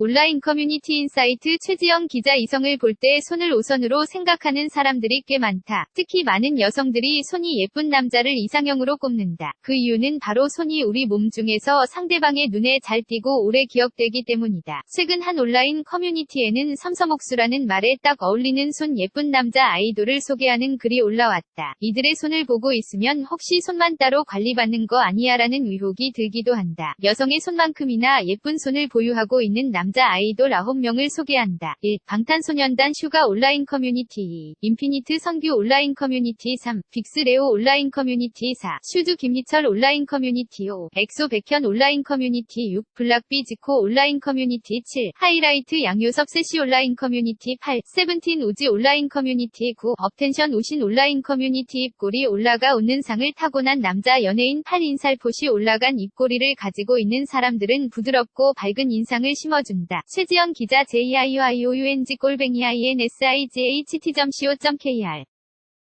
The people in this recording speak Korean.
온라인 커뮤니티 인사이트 최지영 기자 이성을 볼 때 손을 우선으로 생각하는 사람들이 꽤 많다. 특히 많은 여성들이 손이 예쁜 남자를 이상형으로 꼽는다. 그 이유는 바로 손이 우리 몸 중에서 상대방의 눈에 잘 띄고 오래 기억되기 때문이다. 최근 한 온라인 커뮤니티에는 삼섬옥수라는 말에 딱 어울리는 손 예쁜 남자 아이돌을 소개하는 글이 올라왔다. 이들의 손을 보고 있으면 혹시 손만 따로 관리받는 거 아니야 라는 의혹이 들기도 한다. 여성의 손만큼이나 예쁜 손을 보유하고 있는 남자 아이돌 9명을 소개한다. 1. 방탄소년단 슈가 온라인 커뮤니티 2. 인피니트 성규 온라인 커뮤니티 3. 빅스레오 온라인 커뮤니티 4. 슈즈 김희철 온라인 커뮤니티 5. 엑소 백현 온라인 커뮤니티 6. 블락비 지코 온라인 커뮤니티 7. 하이라이트 양요섭 세시 온라인 커뮤니티 8. 세븐틴 우지 온라인 커뮤니티 9. 업텐션 우신 온라인 커뮤니티 입꼬리 올라가 웃는 상을 타고난 남자 연예인 8. 인살포시 올라간 입꼬리를 가지고 있는 사람들은 부드럽고 밝은 인상을 심어준다. 최지연 기자 JIOIOUNG 꼴뱅이 INSIGHT.co.kr